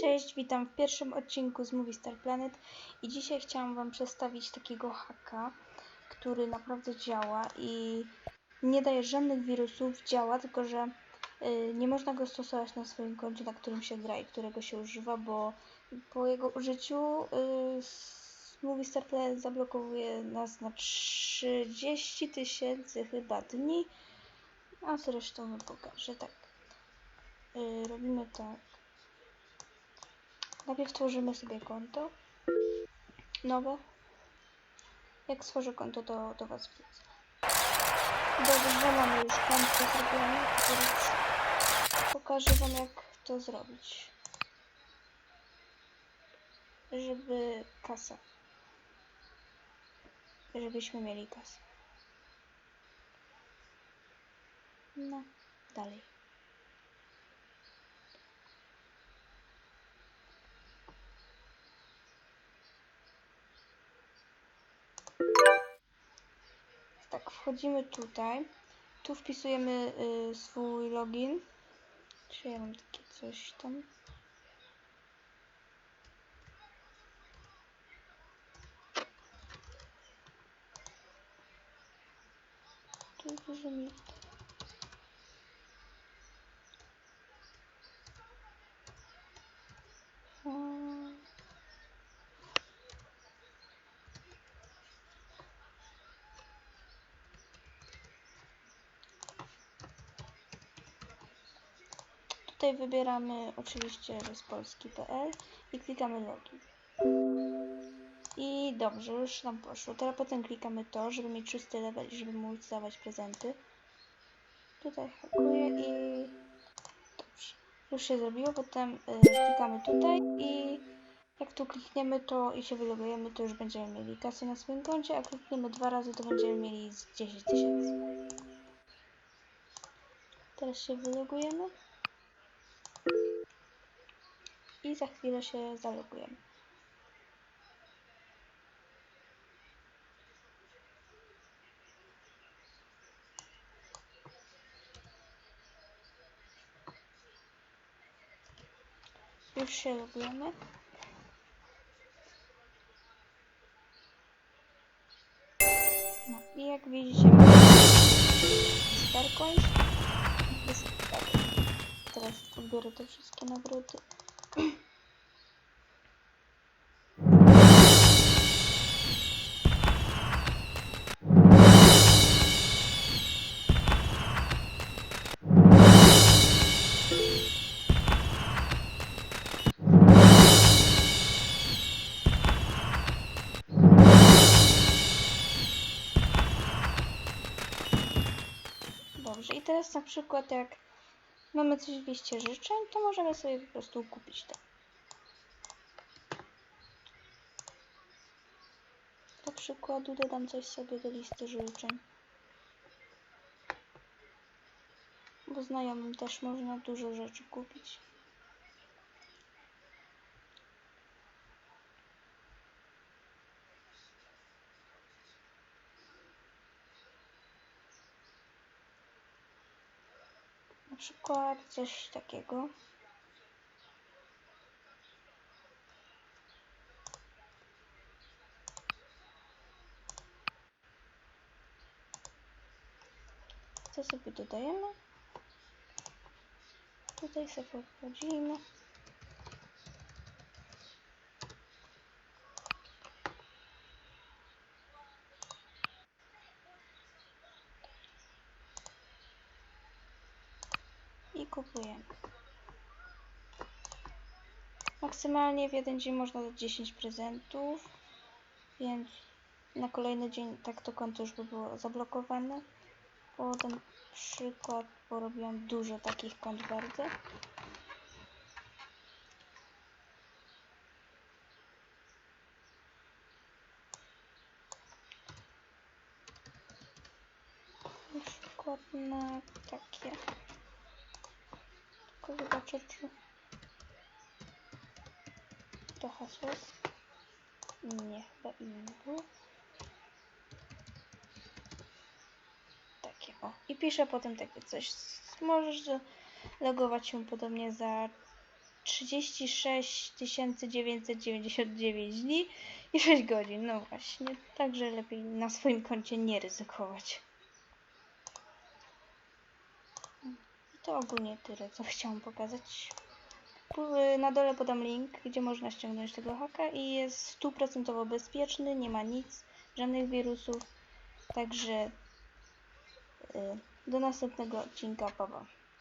Cześć, witam w pierwszym odcinku z Movie Star Planet i dzisiaj chciałam Wam przedstawić takiego haka, który naprawdę działa i nie daje żadnych wirusów, działa, tylko że y, nie można go stosować na swoim koncie, na którym się gra i którego się używa, bo po jego użyciu y, Movie Star Planet zablokowuje nas na 30 tysięcy chyba dni, a zresztą Wam pokażę, tak. Y, robimy tak. Najpierw tworzymy sobie konto. Nowe. Jak stworzę konto, to do Was wrócę. Dobrze, mamy już konto zrobione. Pokażę Wam, jak to zrobić. Żeby kasa. Żebyśmy mieli kasę. No, dalej. Tak, wchodzimy tutaj. Tu wpisujemy y, swój login. Czy ja mam takie coś tam? Tu dużo mi... Tutaj wybieramy oczywiście, z i klikamy login. I dobrze, już nam poszło. Teraz potem klikamy to, żeby mieć czysty level i żeby móc dawać prezenty. Tutaj hakuję i dobrze. Już się zrobiło, potem y, klikamy tutaj i jak tu klikniemy to i się wylogujemy, to już będziemy mieli kasę na swoim koncie, a klikniemy dwa razy, to będziemy mieli z 10 tysięcy. Teraz się wylogujemy. I za chwilę się zalogujemy. Już się logujemy. No i jak widzicie Starcoin. Teraz odbiorę te wszystkie nagrody. Teraz na przykład jak mamy coś w liście życzeń, to możemy sobie po prostu kupić to. Do przykładu dodam coś sobie do listy życzeń. Bo znajomym też można dużo rzeczy kupić. Przykład coś takiego. Co sobie dodajemy? Tutaj sobie wchodzimy. Kupujemy. Maksymalnie w jeden dzień można dać 10 prezentów, więc na kolejny dzień tak to konto już by było zablokowane. Potem przykład, bo robiłam dużo takich kont bardzo. Na na takie. Tylko zobaczę, czy to hasło. Nie, chyba inne było. Takie, o. I piszę potem takie coś. Możesz logować się podobnie za 36 999 dni i 6 godzin. No właśnie, także lepiej na swoim koncie nie ryzykować. To ogólnie tyle, co chciałam pokazać. Na dole podam link, gdzie można ściągnąć tego haka i jest stuprocentowo bezpieczny, nie ma nic, żadnych wirusów. Także y, do następnego odcinka, pa pa.